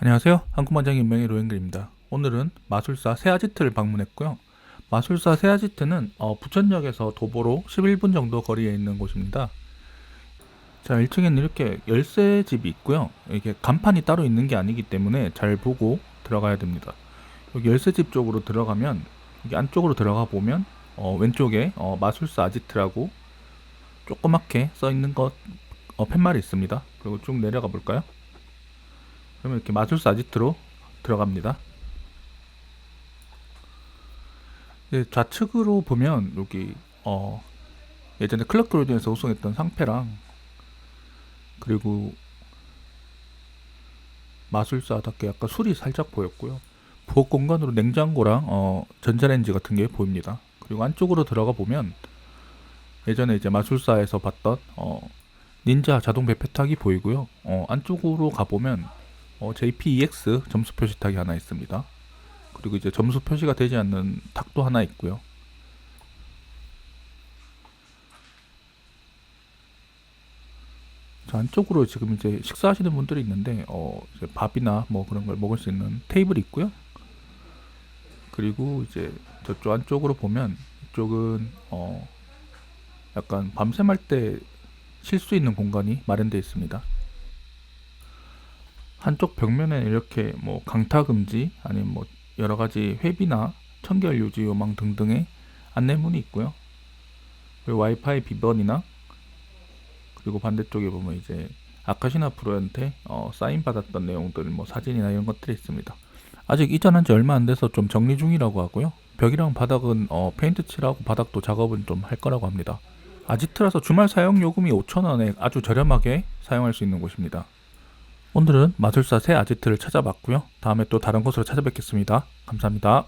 안녕하세요. 한국만장 인명의 로엔글입니다. 오늘은 마술사 세아지트를 방문했고요. 마술사 세아지트는 어, 부천역에서 도보로 11분 정도 거리에 있는 곳입니다. 자, 1층에는 이렇게 열쇠집이 있고요. 이게 간판이 따로 있는 게 아니기 때문에 잘 보고 들어가야 됩니다. 여기 열쇠집 쪽으로 들어가면 여기 안쪽으로 들어가 보면 어, 왼쪽에 어, 마술사 아지트라고 조그맣게 써 있는 것 어, 팻말이 있습니다. 그리고 쭉 내려가 볼까요? 그러면 이렇게 마술사 아지트로 들어갑니다. 이제 좌측으로 보면 여기 어 예전에 클럽 돌진에서 우승했던 상패랑 그리고 마술사답게 약간 술이 살짝 보였고요. 부엌 공간으로 냉장고랑 어 전자레인지 같은 게 보입니다. 그리고 안쪽으로 들어가 보면 예전에 이제 마술사에서 봤던 어 닌자 자동 배표탁이 보이고요. 어 안쪽으로 가 보면 어, JPEX 점수 표시 탁이 하나 있습니다. 그리고 이제 점수 표시가 되지 않는 탁도 하나 있고요. 자, 안쪽으로 지금 이제 식사하시는 분들이 있는데 어, 밥이나 뭐 그런 걸 먹을 수 있는 테이블이 있고요. 그리고 이제 저쪽 안쪽으로 보면 이쪽은 어, 약간 밤샘할 때 쉴 수 있는 공간이 마련되어 있습니다. 한쪽 벽면에 이렇게 뭐 강타 금지 아니면 뭐 여러 가지 회비나 청결 유지 요망 등등의 안내문이 있고요. 그리고 와이파이 비번이나 그리고 반대쪽에 보면 이제 아카시나 프로한테 어, 사인 받았던 내용들 뭐 사진이나 이런 것들이 있습니다. 아직 이전한 지 얼마 안 돼서 좀 정리 중이라고 하고요. 벽이랑 바닥은 어, 페인트 칠하고 바닥도 작업은 좀 할 거라고 합니다. 아지트라서 주말 사용 요금이 5,000원에 아주 저렴하게 사용할 수 있는 곳입니다. 오늘은 마술사 새 아지트를 찾아봤고요. 다음에 또 다른 곳으로 찾아뵙겠습니다. 감사합니다.